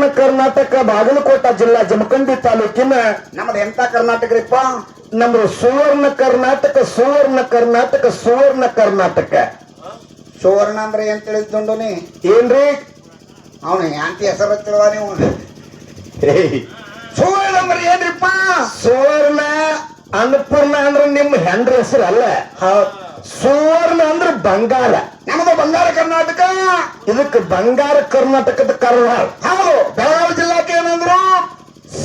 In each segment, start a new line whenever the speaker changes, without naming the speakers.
ಸುವರ್ಣ ಕರ್ನಾಟಕ ಬಾಗಲಕೋಟ ಜಿಲ್ಲಾ ಜಮಖಂಡಿ ತಾಲೂಕಿನ
ನಮ್ದು ಎಂತ ಕರ್ನಾಟಕ ರೀಪ್ಪ?
ನಮ್ದು ಸುವರ್ಣ ಕರ್ನಾಟಕ ಸುವರ್ಣ ಕರ್ನಾಟಕ ಸುವರ್ಣ ಕರ್ನಾಟಕ.
ಸುವರ್ಣ ಅಂದ್ರೆ ಏನ್ ತಿಳಿದುಂಡುನಿ
ಏನ್ರಿ?
ಅವನು ಯಾಂತಿ ಹೆಸರು ತಿಳುವ ನೀವು? ಸುವರ್ಣ ಅಂದ್ರೆ ಏನ್ರಿಪ್ಪ?
ಸುವರ್ಣ ಅನ್ನಪೂರ್ಣ ಅಂದ್ರೆ ನಿಮ್ಮ ಹೆಂಡ್ರ ಹೆಸರು ಅಲ್ಲ ಸುವರ್ಣ ಅಂದ್ರೆ ಬಂಗಾರ.
ನಮ್ದು ಬಂಗಾರ ಕರ್ನಾಟಕ.
ಇದಕ್ಕೆ ಬಂಗಾರ ಕರ್ನಾಟಕದ ಕರ್ನಾಳ
ಹೌದು. ಬೆಳಗಾವಿ ಜಿಲ್ಲಾಕ್ಕೆ ಏನಂದ್ರು?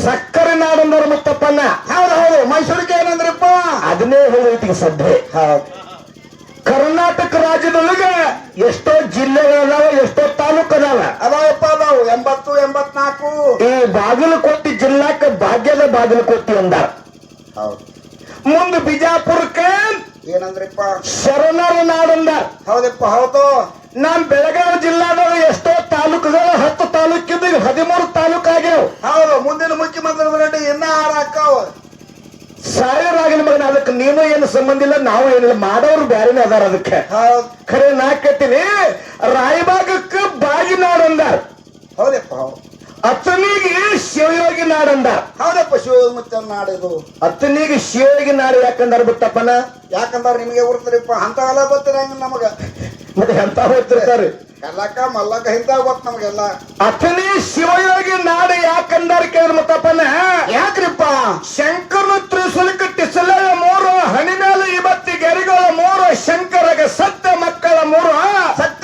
ಸಕ್ಕರೆ ನಾಡಂದ್ರೆ ಮುತ್ತಪ್ಪನ.
ಹೌದು ಹೌದು. ಮೈಸೂರಿಗೆ ಏನಂದ್ರಪ್ಪ?
ಅದನ್ನೇ ಹೇಳೈತಿ ಸದ್ಯ. ಕರ್ನಾಟಕ ರಾಜ್ಯದೊಳಗ ಎಷ್ಟೋ ಜಿಲ್ಲೆಗಳದಾವ ಎಷ್ಟೋ ತಾಲೂಕ್ ಅದಾವ
ಅದಾವಪ್ಪ ಅದಾವ. ಎಂಬತ್ತು ಎಂಬತ್ನಾಲ್ಕು.
ಈ ಬಾಗಲಕೋಟೆ ಜಿಲ್ಲಾಕ ಭಾಗ್ಯದ ಬಾಗಲಕೋಟೆ ಅಂದ.
ಹೌದು.
ಮುಂದೆ ಬಿಜಾಪುರಕ್ಕೆ
ಏನಂದ್ರಪ್ಪ
ಶರಣರ ನಾಡಂದ
ಹೌದಪ್ಪ ಹೌದು.
ನಮ್ ಬೆಳಗಾವಿ ಜಿಲ್ಲಾದಾಗ ಎಷ್ಟೋ ತಾಲೂಕುಗಳು ಹತ್ತು ತಾಲೂಕಿದ್ದು ಈಗ ಹದಿಮೂರು ತಾಲೂಕು ಆಗ್ಯಾವ
ಹೌದು ಮುಂದಿನ ಮುಖ್ಯಮಂತ್ರಿ ರೆಡ್ಡಿ ಇನ್ನ ಹಾರ ಹಾಕಾವ
ಸಾವಿರ ಆಗಲಿ ಮಗನ ಅದಕ್ಕೆ ನೀನು ಏನು ಸಂಬಂಧ ಇಲ್ಲ ನಾವು ಏನಿಲ್ಲ ಮಾಡೋರು ಬ್ಯಾರೇನೆ ಅದಾರ ಅದಕ್ಕೆ. ಖರೆ ನಾ ಕಟ್ಟಿನಿ ರಾಯಬಾಗಕ್ಕೆ ಬಾಗಿ ಅಂದಾರ
ಹೌದಪ್ಪ ಹೌದು.
ಅತ್ತನಿಗೆ ಶಿವಯೋಗಿ ನಾಡಂದ.
ಹೌದಪ್ಪ ಶಿವಮುತ್ತ ನಾಡಿದು
ಅತ್ತನಿಗೆ ಶಿವಯೋಗಿ ನಾಡು ಯಾಕಂದಾರ ಬಿಟ್ಟಪ್ಪನ?
ಯಾಕಂದ್ರೆ ನಿಮಗೆ ಗುರ್ತರಿಪ್ಪ ಅಂತವೆಲ್ಲ ಬರ್ತಿರಂಗ ನಮಗ.
ಮತ್ತೆ ಎಂತ ಹೋಗ್ತಿರ್ತಾರೆ
ಕಲ್ಲಕ್ಕ ಮಲ್ಲಕ್ಕ ಹಿಂದಾಗ ಗೊತ್ತ ನಮಗೆಲ್ಲ
ಅಥನಿ ಶಿವಯೋಗಿ ನಾಡು ಯಾಕಂದಾರ ಕೇಳಿದ್ರ ಮತ್ತಪ್ಪನ?
ಯಾಕ್ರಿಪ್ಪ?
ಶಂಕರನ ತ್ರಿಶೂಲಕ ಕಟ್ಟಿಸಲ ಮೂರು ಹಣಿ ಮೇಲೆ ಇವತ್ತಿ ಗೆರಿಗಳ ಮೂರು ಶಂಕರಗ ಸತ್ಯ ಮಕ್ಕಳ ಮೂರು.
ಸತ್ಯ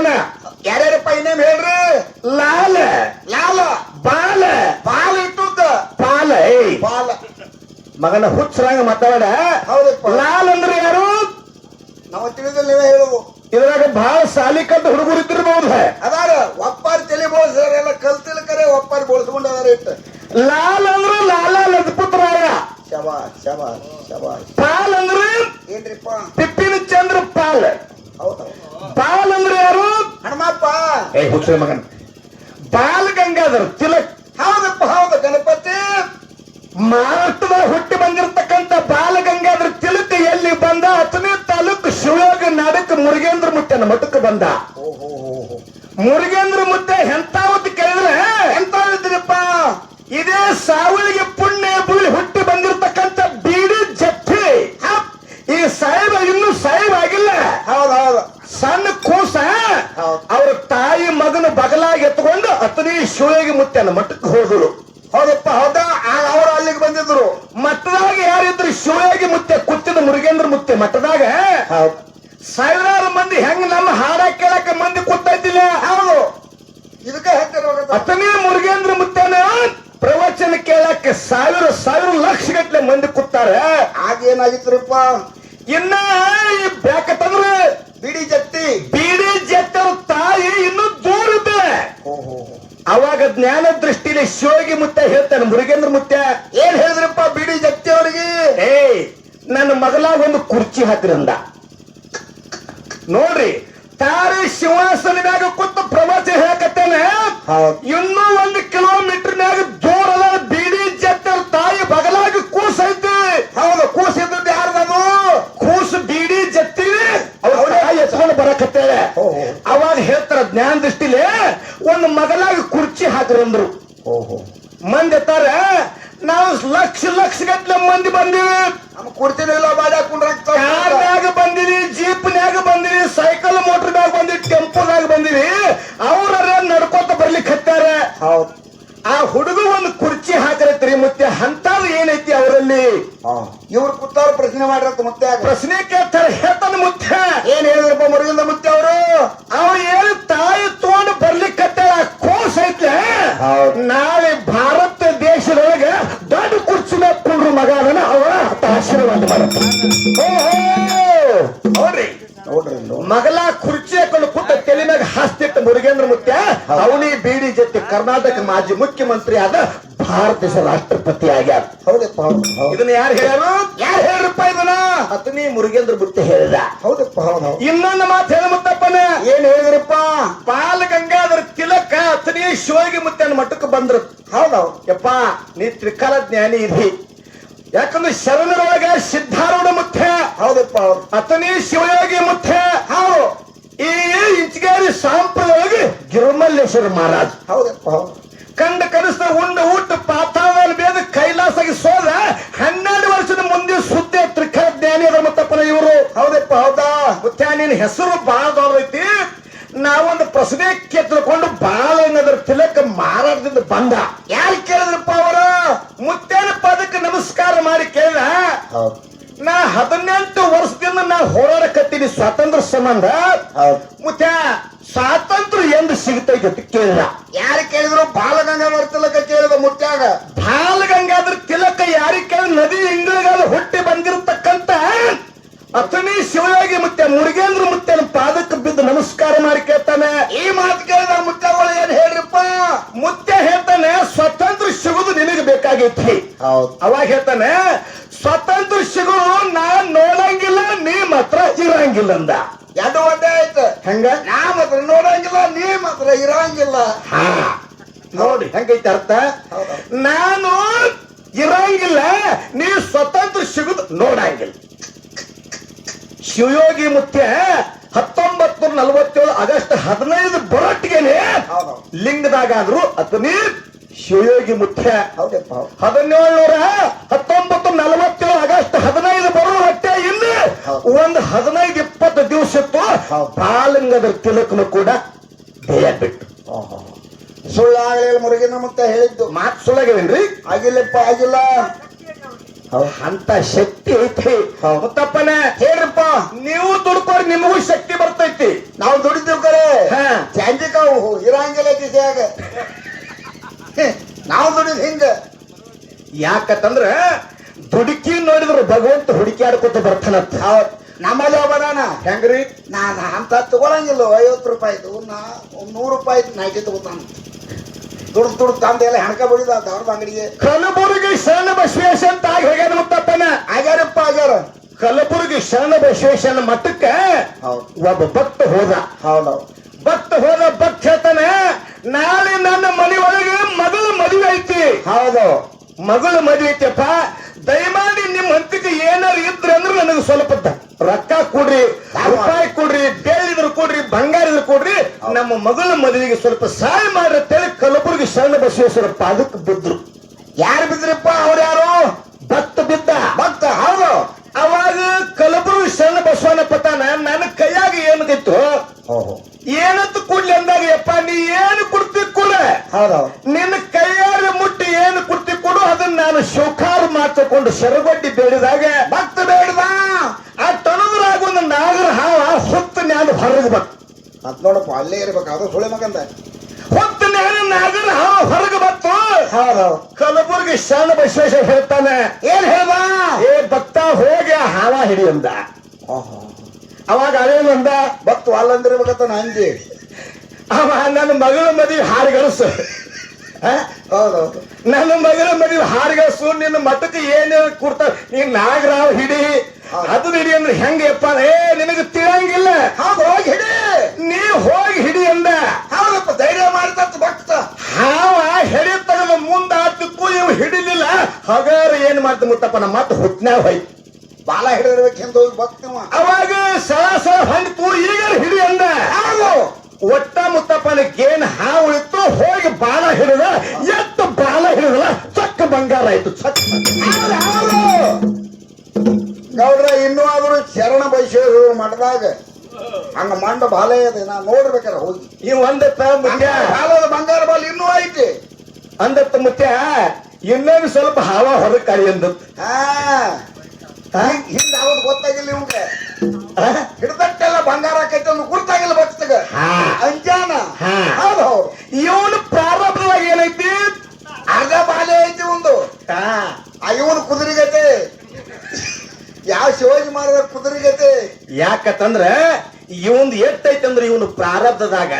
ಮುತ್ತಪ್ಪನ
ಯಾರ್ಯಾರಪ್ಪ ಇನ್ನೇಮ್ ಹೇಳ್ರಿ?
ಲಾಲ.
ಲಾಲ.
ಬಾಲ.
ಬಾಲ ಇಟ್ಟುದ್ದ
ಪಾಲ
ಪಾಲ
ಮಗನ ಹುಚ್ಚರಂಗ ಮಾತಾಡ.
ಹೌದಪ್ಪ.
ಲಾಲ್ ಅಂದ್ರೆ ಯಾರು?
ನಾವು ತಿಳಿದಿಲ್ಲ ನೀವೇ ಹೇಳುವು
ಇದ್ರಾಗ ಬಹಳ ಸಾಲಿ ಕಲ್ತ ಹುಡುಗರು ಇದ್ದಿರ್ಬಹುದು
ಅದಾರ ಒಪ್ಪಾರಿ ತಲೆ ಬೋಳ್ಸಾರ ಎಲ್ಲ ಕಲ್ತಿಲ್ ಕರೆ ಒಪ್ಪಾರಿ ಬೋಳ್ಸ್ಕೊಂಡು ಅದಾರ ಇಟ್ಟು.
ಲಾಲ್ ಅಂದ್ರೆ ಲಾಲ ಲಜಪುತ್ರ
ಶಬಾ ಶಬಾಷ್ ಶಬಾ
ಪಾಲ್ ಅಂದ್ರೆ
ಏನ್ರಿಪ್ಪ?
ಪಿಪ್ಪಿನ ಚಂದ್ರ ಪಾಲ್.
ಹೌದೌದು.
ಬಾಲ್ ಅಂದ್ರೆ ಯಾರು?
ಹನುಮಪ್ಪ.
ಏ ಹುಚ್ಚ ಮಗನ್. ಬಾಲ್ ಗಂಗಾಧರ್ ತಿಲಕ್.
ಹೌದಪ್ಪ ಹೌದು ಗಣಪತಿ.
ಮಹಾರಾಷ್ಟ್ರದಾಗ ಹುಟ್ಟಿ ಬಂದಿರತಕ್ಕಂತ ಬಾಲ ಗಂಗಾಧರ್ ತಿಲಕ್ ಎಲ್ಲಿ ಬಂದ? ಹತ್ತನೇ ತಾಲೂಕು ಶಿವಯೋಗ ನಾಡಕ್ ಮುರುಗೇಂದ್ರ ಮುತ್ತನ ಮಠಕ್ಕೆ ಬಂದ. ಮುರುಗೇಂದ್ರ ಮುತ್ತೆ ಎಂತಾವತ್ತು ಕೇಳಿದ್ರೆ
ಎಂತ ಇದ್ರಿಪ್ಪ
ಇದೇ ಸಾವಳಿಗೆ ಪುಣ್ಯ ಬುಳಿ ಹುಟ್ಟಿ ಬಂದಿರತಕ್ಕಂತ ಬೀಡಿ ಜಪ್ಪಿ ಈ ಸಾಹೇಬ ಇನ್ನು ಸಾಹೇಬ್ ಆಗಿಲ್ಲ
ಹೌದು ಹೌದು
ಸಣ್ಣ ಕೂಸ
ಹೌದು.
ಅವ್ರ ತಾಯಿ ಮಗನ ಬಗಲಾಗಿ ಎತ್ಕೊಂಡು ಅತನಿ ಶಿವಯೋಗಿ ಮಟ್ಟಕ್ಕೆ ಮಠಕ್ಕೆ ಹೋದಳು
ಹೌದಪ್ಪ ಹೌದಾ? ಆಗ ಅವರು ಅಲ್ಲಿಗೆ ಬಂದಿದ್ರು.
ಮಠದಾಗ ಯಾರಿದ್ರು ಶಿವಯೋಗಿ ಮುತ್ತೆ ಕುತ್ತಿದ ಮುರುಗೇಂದ್ರ ಮುತ್ತೆ ಮಠದಾಗ? ಸಾವಿರಾರು ಮಂದಿ ಹೆಂಗ್ ನಮ್ಮ ಹಾಡ ಕೇಳಕ ಮಂದಿ ಕೂತೈತಿಲ್ಲ
ಹೌದು. ಇದಕ್ಕೆ
ಅತನೇ ಮುರುಗೇಂದ್ರ ಮುತ್ತನ ಪ್ರವಚನ ಕೇಳಕ್ಕೆ ಸಾವಿರ ಸಾವಿರ ಲಕ್ಷ ಗಟ್ಟಲೆ ಮಂದಿ ಕುತ್ತಾರೆ
ಆಗ ಏನಾಗಿತ್ರಿಪ್ಪ
ಇನ್ನ ಈ ಬ್ಯಾಕತ್ತಂದ್ರೆ
ಬಿಡಿ ಜತ್ತಿ.
ಬಿಡಿ ಜತ್ತರ ತಾಯಿ ಇನ್ನು ದೂರ
ಓಹೋ
ಅವಾಗ ಜ್ಞಾನ ದೃಷ್ಟಿಲಿ ಶಿವಗಿ ಮುತ್ತ ಹೇಳ್ತಾನೆ ಮುರುಗೇಂದ್ರ ಮುತ್ತ
ಏನ್ ಹೇಳಿದ್ರಪ್ಪ ಬಿಡಿ ಜಗತಿ ಅವರಿಗೆ
ಏಯ್ ನನ್ನ ಮಗಲಾಗ ಒಂದು ಕುರ್ಚಿ ಹಾಕ್ರಂದ ನೋಡ್ರಿ ತಾರಿ ಶಿವಾಸನ ಮ್ಯಾಗ ಕೂತು ಪ್ರವಾಸಿ ಹೇಳಕತ್ತೇನೆ.
ಹೌದು.
ಇನ್ನೂ ಒಂದು ಕಿಲೋಮೀಟರ್ ಮ್ಯಾಗ ದೂರದ ಬೀಡಿ ಜಟ್ಟರ ತಾಯಿ ಬಗಲಾಗಿ ಕೂಸೈತಿ
ಹೌದು ಕೂಸಿದ್ದದ್ದು ಯಾರ್ದದು
ಕೂಸು ಬೀಡಿ ಜತ್ತಿ ಅವ್ರ ತಾಯಿ
ಓಹೋ.
ಅವಾಗ ಹೇಳ್ತಾರ ಜ್ಞಾನ ದೃಷ್ಟಿಲಿ ಒಂದು ಮಗಲಾಗಿ ಕುರ್ಚಿ ಹಾಕ್ರಂದ್ರು ಮಂದಿ ಎತ್ತಾರ ನಾವು ಲಕ್ಷ ಲಕ್ಷ ಗಟ್ಟಲೆ ಮಂದಿ ಬಂದಿವಿ.
ಬಾಡಿ ಹಾಕೊಂಡ್ರ
ಕಾರ್ನ್ಯಾಗ ಬಂದಿವಿ ಜೀಪ್ನ್ಯಾಗ ಬಂದಿವಿ ಸೈಕಲ್ ಮೋಟರ್ನ್ಯಾಗ ಬಂದಿವಿ ಟೆಂಪೋದಾಗ ಬಂದಿವಿ. ಅವ್ರ ನಡ್ಕೋತ ಬರ್ಲಿಕ್ಕೆ ಹತ್ತಾರ.
ಹೌದು.
ಆ ಹುಡುಗ ಒಂದು ಕುರ್ಚಿ ಹಾಕಿರತ್ರಿ ಮತ್ತೆ ಅಂತದ್ ಏನೈತಿ ಅವರಲ್ಲಿ?
ಇವ್ರು ಕೂತಾರ ಪ್ರಶ್ನೆ ಮಾಡಿರತ್ತ ಮತ್ತೆ.
ಪ್ರಶ್ನೆ ಕೇಳ್ತಾರೆ ಹೇಳ್ತಾನೆ ಮುಖ್ಯ
ಏನ್ ಹೇಳಿದ್ರಪ್ಪ ಮುರುಗಿಂದ ಮುತ್ತೆ ಅವರು?
ಅವ್ರು ಏನು ತಾಯಿ ತಗೊಂಡು ಆ ಕೋಸ್ ಐತೆ.
ಹೌದು.
ನಾಳೆ ಭಾರತ ದೇಶದೊಳಗೆ ದೊಡ್ಡ ಕುರ್ಚಿ ಕುಡ್ರು ಕುಂಡ್ರು ಮಗ ಅದನ್ನ ಅವರ ಆಶೀರ್ವಾದ ಮಾಡ್ತಾರೆ ನೋಡ್ರಿ. ಮಗಲ ಕುರ್ಚಿ ಹಾಕೊಂಡು ಕೂತ ತಲೆ ಮ್ಯಾಗ ಹಾಸ್ತಿಟ್ಟ ಮುರುಗೇಂದ್ರ ಮುತ್ಯ. ಅವನಿ ಬೀಡಿ ಜೊತೆ ಕರ್ನಾಟಕ ಮಾಜಿ ಮುಖ್ಯಮಂತ್ರಿ ಆದ ಭಾರತ ದೇಶ ರಾಷ್ಟ್ರಪತಿ ಆಗ್ಯಾರ.
ಹೌದಪ್ಪ ಹೌದು ಹೌದು.
ಇದನ್ನ ಯಾರು ಹೇಳ್ಯಾರು? ಯಾರು ಹೇಳ್ರಪ್ಪ ಇದನ್ನ? ಅತನಿ ಮುರುಗೇಂದ್ರ ಬುತ್ತಿ ಹೇಳಿದ
ಹೌದಪ್ಪ ಹೌದು
ಇನ್ನೊಂದು ಮಾತು ಹೇಳ ಮುತ್ತಪ್ಪನ.
ಏನ್ ಹೇಳಿದ್ರಪ್ಪ?
ಬಾಲ ಗಂಗಾಧರ ತಿಲಕ ಅತನಿ ಶಿವಗಿ ಮುತ್ತನ ಮಠಕ್ಕೆ ಬಂದ್ರು.
ಹೌದೌ
ಯಪ್ಪ ನೀ ತ್ರಿಕಾಲ ಜ್ಞಾನಿ ಇದಿ ಯಾಕಂದ್ರೆ ಶರಣರೊಳಗ ಸಿದ್ಧಾರೂಢ ಮುಖ್ಯ.
ಹೌದಪ್ಪ ಹೌದು.
ಅತನೇ ಶಿವಯೋಗಿ ಮುಖ್ಯ.
ಹೌದು.
ಈ ಇಂಚಗಾರಿ ಸಾಂಪ್ರದಾಯ ಗಿರುಮಲ್ಲೇಶ್ವರ ಮಹಾರಾಜ್.
ಹೌದಪ್ಪ ಹೌದು.
ಕಂಡ ಕನಸ್ತ ಉಂಡ ಊಟ ಪಾತಾಳ ಬೇದ ಕೈಲಾಸಾಗಿ ಸೋದ ಹನ್ನೆರಡು ವರ್ಷದ ಮುಂದೆ ಸುದ್ದಿ ತ್ರಿಖರ ಜ್ಞಾನಿ ಅದರ ಮತ್ತಪ್ಪನ ಇವರು.
ಹೌದಪ್ಪ ಹೌದಾ?
ಮುತ್ಯ ನಿನ್ನ ಹೆಸರು ಬಾಳ ದೊಡ್ಡದೈತಿ ನಾವೊಂದು ಪ್ರಶ್ನೆ ಕೆತ್ತಕೊಂಡು ಬಾಳ ಏನದ್ರ ತಿಲಕ ಮಾರಾಟದಿಂದ ಬಂದ.
ಯಾರು ಕೇಳಿದ್ರಪ್ಪ ಅವರ
ಮುತ್ಯಾನ ಪದಕ್ಕೆ ನಮಸ್ಕಾರ ಮಾಡಿ ಕೇಳಿದ
ಹೌದು
ನಾ ಹದಿನೆಂಟು ವರ್ಷದಿಂದ ನಾ ಹೋರಾಡಕತ್ತೀನಿ ಸ್ವಾತಂತ್ರ್ಯ ಸಂಬಂಧ?
ಮತ್ತೆ
ಮುತ್ಯ ಸ್ವಾತಂತ್ರ್ಯ ಎಂದು ಸಿಗುತ್ತೆ ಅಂತ ಕೇಳಿದ
ಯಾರು ಕೇಳಿದ್ರು? ಬಾಲಗಂಗಾಧರ ತಿಲಕ ಕೇಳಿದ ಮುತ್ಯಾಗ
ಬಾಲಗಂಗಾಧರ ತಿಲಕ ಯಾರಿಗೆ ಕೇಳಿದ ನದಿ ಇಂಗಳಗಾಲ ಹುಟ್ಟಿ ಬಂದಿರತಕ್ಕಂತ ಅಥಣಿ ಶಿವಯೋಗಿ ಮುತ್ಯ ಮುರುಗೇಂದ್ರ ಮುತ್ಯನ ಪಾದಕ್ಕೆ ಬಿದ್ದು ನಮಸ್ಕಾರ ಮಾಡಿ ಕೇಳ್ತಾನೆ.
ಈ ಮಾತು ಕೇಳಿದ ಮುತ್ಯಗಳು ಏನ್ ಹೇಳ್ರಿಪ್ಪ?
ಮುತ್ಯ ಹೇಳ್ತಾನೆ ಸ್ವತಂತ್ರ ಸಿಗುದು ನಿನಗೆ ಬೇಕಾಗೈತಿ.
ಹೌದು.
ಅವಾಗ ಹೇಳ್ತಾನೆ ಸ್ವತಂತ್ರ ಸಿಗುದು ನಾನ್ ನೋಡಂಗಿಲ್ಲ ನೀ ಮಾತ್ರ ಇರಂಗಿಲ್ಲ ಅಂದ.
ಯಾಕೋ ಒಂದೇ ಆಯ್ತು?
ಹೆಂಗ?
ನಾ ಮಾತ್ರ ನೋಡಂಗಿಲ್ಲ ನೀ ಮಾತ್ರ ಇರಂಗಿಲ್ಲ.
ಹಾ. ನೋಡಿ ಹೆಂಗೈತೆ ಅರ್ಥ? ನಾನು ಇರಂಗಿಲ್ಲ ನೀ ಸ್ವತಂತ್ರ ಸಿಗುದು ನೋಡಂಗಿಲ್ಲ. ಶಿವಯೋಗಿ ಮುಖ್ಯ ಹತ್ತೊಂಬತ್ತು ನಲವತ್ತೇಳು ಆಗಸ್ಟ್ ಹದಿನೈದು ಬರೋಟ್ಟಿಗೆನೆ ಲಿಂಗದಾಗಾದ್ರು ನೀ ಶಿವಯೋಗಿ ಮುಖ್ಯ.
ಹದಿನೇಳು ಹೌದು.
ಬಾಲಂಗದ ತಿಲಕನು ಕೂಡ ದೇಹ ಬಿಟ್ಟು.
ಸುಳ್ಳಾಗಲಿಲ್ಲ ಮುರುಗಿನ ಮತ್ತೆ ಹೇಳಿದ್ದು.
ಮಾತು ಸುಳ್ಳಾಗೇನ್ರಿ
ಆಗಿಲ್ಲಪ್ಪ ಆಗಿಲ್ಲ.
ಅಂತ ಶಕ್ತಿ ಐತಿ. ಮುತ್ತಪ್ಪನ ಹೇಳ್ರಪ್ಪ ನೀವು ದುಡ್ಕೋರಿ ನಿಮಗೂ ಶಕ್ತಿ ಬರ್ತೈತಿ.
ನಾವು ದುಡಿತೀವಿ ಕರೆ. ಕಾವು ಇರಂಗಿಲ್ಲ ದಿಸೆಯಾಗ. ನಾವು ದುಡಿದ್ ಹಿಂಗ.
ಯಾಕಂದ್ರ ದುಡುಕಿ ನೋಡಿದ್ರು ಭಗವಂತ ಹುಡುಕಿ ಆಡ್ಕೊತ
ಹೌದ್. ನಮ್ಮಲ್ಲಿ ಒಬ್ಬದಾನ
ಹೆಂಗ್ರಿ?
ನಾನು ಅಂತ ತಗೊಳಂಗಿಲ್ಲ ಐವತ್ತು ರೂಪಾಯಿದು ನಾ ಒಂದು ನೂರು ರೂಪಾಯಿ ನಾಯ್ಕೆ ತಗೋತಾನ. ದುಡ್ದು ದುಡ್ದು ತಂದೆ ಎಲ್ಲ ಹೆಣಕ ಬಿಡಿದ ದವ್ರದ ಅಂಗಡಿಗೆ
ಕಲಬುರಗಿ ಶರಣ ಬಸವೇಶ ಅಂತ ಆಗಿ ಹೋಗ್ಯಾನ ಮುತ್ತಪ್ಪನ
ಆಗ್ಯಾರಪ್ಪ ಆಗ್ಯಾರ.
ಕಲಬುರಗಿ ಶರಣ ಬಸವೇಶನ ಮಠಕ್ಕೆ ಒಬ್ಬ ಭಕ್ತ ಹೋದ.
ಹೌದು.
ಭಕ್ತ ಹೋದ ಭಕ್ತ ಹೇಳ್ತಾನೆ ನಾಳೆ ನನ್ನ ಮನೆಯೊಳಗೆ ಮಗಳ ಮದುವೆ ಐತಿ.
ಹೌದು.
ಮಗಳ ಮದುವೆ ಐತಿಯಪ್ಪ ದಯಮಾಡಿ ನಿಮ್ ಹಂತಕ್ಕೆ ಏನಾರು ಇದ್ರೆ ಅಂದ್ರೆ ನನಗೆ ಸ್ವಲ್ಪ ರೊಕ್ಕ ಕೊಡ್ರಿ ರೂಪಾಯಿ ಕೊಡ್ರಿ ಬೇಳಿದ್ರು ಕೊಡ್ರಿ ಬಂಗಾರ ಇದ್ರು ಕೊಡ್ರಿ ನಮ್ಮ ಮಗಳ ಮದುವೆಗೆ ಸ್ವಲ್ಪ ಸಹಾಯ ಮಾಡ್ರಿ ಅಂತೇಳಿ ಕಲಬುರಗಿ ಶರಣ ಬಸವೇಶ್ವರ ಪಾದಕ್ಕೆ ಬಿದ್ರು.
ಯಾರು ಬಿದ್ರಪ್ಪ ಅವ್ರು ಯಾರು
ಭಕ್ತ ಬಿದ್ದ.
ಭಕ್ತ ಹೌದು
ಅವಾಗ ಕಲಬುರಗಿ ಶರಣ ಬಸವನ ಪತಾನ ನನ್ನ ಕೈಯಾಗ ಏನು ಗೊತ್ತು
ಓಹೋ
ಏನಂತ ಕೊಡ್ಲಿ ಅಂದಾಗ ಯಪ್ಪ ನೀ ಏನು ಕೊಡ್ತಿ ಕೊಡ
ಹೌದೌದು
ನಿನ್ನ ಕೈಯಾರ ಮುಟ್ಟಿ ಏನು ಕೊಡ್ತಿ ಕೊಡು ಅದನ್ನ ನಾನು ಶೋಕಾರ ಮಾಡಿಕೊಂಡು ಸೆರಗೊಡ್ಡಿ ಬೇಡಿದಾಗ
ಭಕ್ತ ಬೇಡದ
ಆ ತನದ್ರಾಗ ಒಂದು ನಾಗರ ಹಾವ ಹೊತ್ತು ನಾನು ಹೊರಗೆ ಬಂತು
ಮತ್ ನೋಡಪ್ಪ ಅಲ್ಲೇ ಇರ್ಬೇಕು ಅದು ಸುಳೆ ಮಗಂದ?
ಹೊತ್ತು ನಾಗರ ಹಾವ ಹೊರಗೆ ಬತ್ತು.
ಹೌದು.
ಕಲಬುರ್ಗಿ ಶರಣ ಬಸವೇಶ್ವರ ಹೇಳ್ತಾನೆ.
ಏನ್ ಹೇಳ್ದ?
ಏ ಭಕ್ತ ಹೋಗಿ ಆ ಹಾವ ಹಿಡಿ ಅಂದ. ಅವಾಗ ಅದೇನಂದ
ಭಕ್ತ ಅಲ್ಲಂದಿರ್ಬೇಕಂತ ನಂಜಿ
ಅವ ನನ್ನ ಮಗಳ ಮದುವೆ ಹಾರಿಗಳಸು
ಹೌದೌದು
ನನ್ನ ಮಗಳ ಮದುವೆ ಹಾರಿಗಳಸು ನಿನ್ನ ಮಠಕ್ಕೆ ಏನೇನು ಕೊಡ್ತಾರೆ ನೀನ್ ನಾಗರಾವ್ ಹಿಡಿ. ಅದು ಹಿಡಿ ಅಂದ್ರೆ ಹೆಂಗಪ್ಪ ಏ ನಿನಗೆ ತಿಳಂಗಿಲ್ಲ
ಹೋಗಿ ಹಿಡಿ.
ನೀ ಹೋಗಿ ಹಿಡಿ ಅಂದ.
ಹೌದಪ್ಪ ಧೈರ್ಯ ಮಾಡ್ತಂತ ಭಕ್ತ.
ಹಾವ ಹಿಡಿ ತಗದ ಮುಂದ ಆತಿತ್ತು ಇವ್ ಹಿಡಿಲಿಲ್ಲ. ಹಗಾರ ಏನ್ ಮಾಡ್ತ ಮುತ್ತಪ್ಪ ನಮ್ಮ ಮತ್ತ ಹುಟ್ನ್ಯಾವ ಹೋಯ್ತು
ಬಾಲ ಹಿಡಿದಿರ್ಬೇಕೆಂದು ಹೋಗಿ ಭಕ್ತವ
ಅವಾಗ ಸಳ ಹಣ್ಣು ಹೊಂಟು ಈಗ ಹಿಡಿ ಅಂದ.
ಹೌದು.
ಒಟ್ಟ ಮುತ್ತಪ್ಪನ ಗೇನ್ ಹಾವು ಇತ್ತು ಹೋಗಿ ಬಾಲ ಹಿಡಿದ. ಎತ್ತು ಬಾಲ ಹಿಡಿದಲ್ಲ ಚಕ್ಕ ಬಂಗಾರ ಆಯ್ತು ಚಕ್ಕ
ಗೌಡ್ರ ಇನ್ನೂ ಆದ್ರೂ ಶರಣ ಬಯಸೋರು ಮಠದಾಗ. ಹಂಗ ಮಂಡ ಬಾಲ ಇದೆ ನಾ ನೋಡ್ಬೇಕಾರ ಹೋಗಿ.
ಈ ಒಂದತ್ತ ಮುತ್ಯ.
ಕಾಲದ ಬಂಗಾರ ಬಾಲ್ ಇನ್ನೂ ಐತಿ.
ಅಂದತ್ತ ಮುತ್ಯ. ಇನ್ನೇನು ಸ್ವಲ್ಪ ಹಾವ ಹೊರಗೆ ಕಳಿ ಅಂದ
ಹಾ? ಹಿಂದ ಯಾವ್ದು ಗೊತ್ತಾಗಿಲ್ಲ ಇವಂಗ ಹಿಡ್ದಟ್ಟೆಲ್ಲ ಬಂಗಾರ ಆಕೈತಿ ಗುರ್ತಾಗಿಲ್ಲ ಭಕ್ತಗ. ಅಂಜಾನ.
ಹಾ.
ಹೌದು ಹೌದು.
ಇವನು ಪ್ರಾರಂಭವಾಗಿ ಏನೈತಿ?
ಅರ್ಧ ಬಾಲೆ ಐತಿ ಒಂದು ಇವನು ಕುದುರೆಗತೆ. ಯಾವ ಶಿವಾಜಿ ಮಹಾರಾಜ ಕುದುರೆಗತೆ?
ಯಾಕಂದ್ರ ಇವಂದ್ ಅಂದ್ರೆ ಇವನು ಪ್ರಾರಬ್ಧದಾಗ